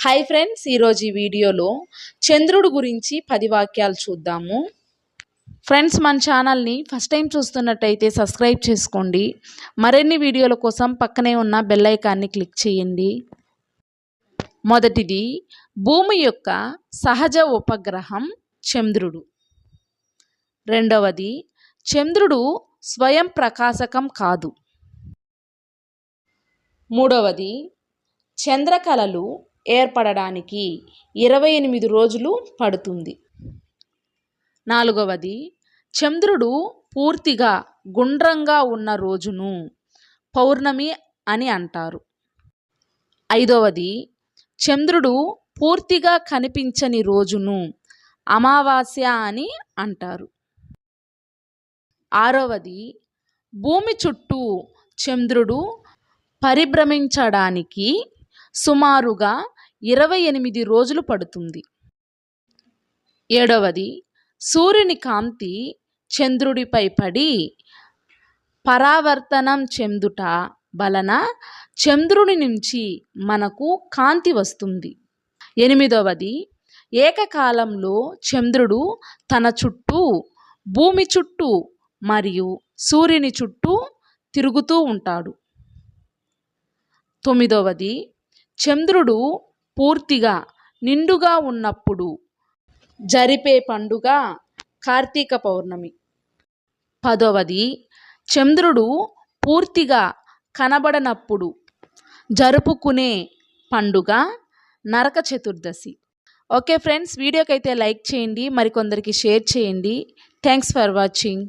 Hi friends ఈరోజు ఈ వీడియోలో చంద్రుడు గురించి పది వాక్యాలు చూద్దాము. ఫ్రెండ్స్ మన ఛానల్ని ఫస్ట్ టైం చూస్తున్నట్టయితే సబ్స్క్రైబ్ చేసుకోండి. మరిన్ని వీడియోల కోసం పక్కనే ఉన్న బెల్ ఐకాన్ని క్లిక్ చేయండి. మొదటిది భూమి యొక్క సహజ ఉపగ్రహం చంద్రుడు. రెండవది చంద్రుడు స్వయం ప్రకాశకం కాదు. మూడవది చంద్రకళలు ఏర్పడడానికి ఇరవై ఎనిమిది రోజులు పడుతుంది. నాలుగవది చంద్రుడు పూర్తిగా గుండ్రంగా ఉన్న రోజును పౌర్ణమి అని అంటారు. ఐదవది చంద్రుడు పూర్తిగా కనిపించని రోజును అమావాస్య అని అంటారు. ఆరవది భూమి చుట్టూ చంద్రుడు పరిభ్రమించడానికి సుమారుగా ఇరవై ఎనిమిది రోజులు పడుతుంది. ఏడవది సూర్యుని కాంతి చంద్రుడిపై పడి పరావర్తనం చెందుట వలన చంద్రుని నుంచి మనకు కాంతి వస్తుంది. ఎనిమిదవది ఏకకాలంలో చంద్రుడు తన చుట్టూ భూమి చుట్టూ మరియు సూర్యుని చుట్టూ తిరుగుతూ ఉంటాడు. తొమ్మిదవది చంద్రుడు పూర్తిగా నిండుగా ఉన్నప్పుడు జరిపే పండుగ కార్తీక పౌర్ణమి. పదవది చంద్రుడు పూర్తిగా కనబడనప్పుడు జరుపుకునే పండుగ నరక చతుర్దశి. ఓకే ఫ్రెండ్స్ వీడియోకి అయితే లైక్ చేయండి మరికొందరికి షేర్ చేయండి. Thanks for watching.